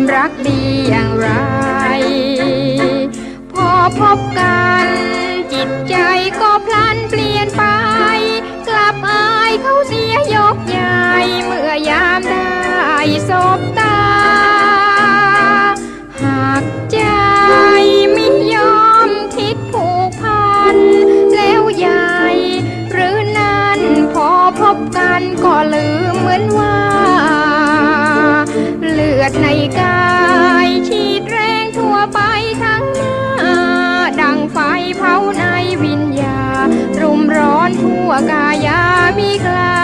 ความรักดีอย่างไร พอพบกัน จิตใจก็พลันเปลี่ยนไป กลับอายเขาเสียยกใหญ่ เมื่อยามได้สบตา กายามิกลา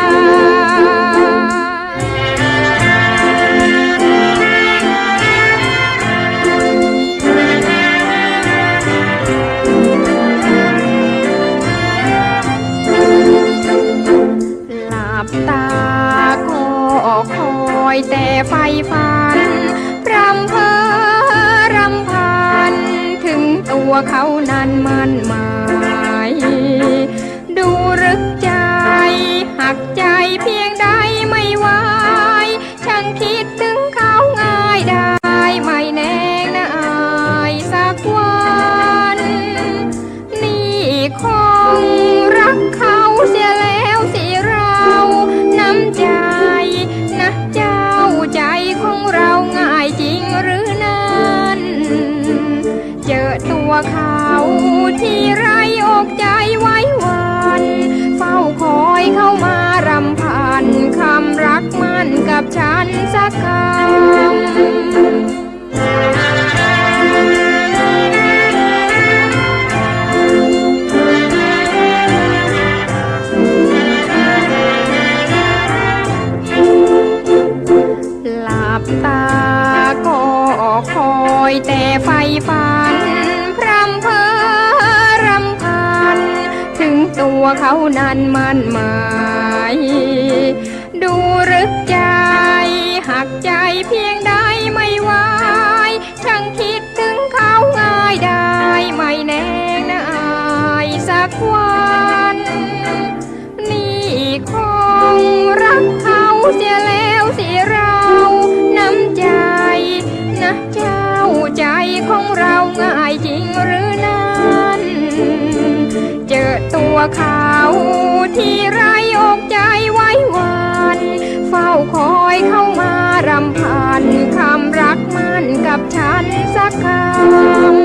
หลับตาก็คอยแต่ไฟฟันพรำเพอรำพัน ถึงตัวเขานั้นมันหมาย ดูรึกใจ หักใจเพียงใดไม่ไหวช่างคิดถึงเขาง่ายได้ ไม่แน่นะอายสักวัน นี่คงรักเขาเสียแล้วสิเราน้ำใจ นะเจ้าใจของเราง่ายจริงหรือนั้น เจอตัวเขาที่ไรอกใจ ก็คอยแต่ไฟฝัน พรำเพอรำพัน ถึงตัวเขานั้นมันหมาย ดูร ขาวที่ไรอกใจไว้วันเฝ้าคอยเข้ามารำพันคำรักมันกับฉันสักคำ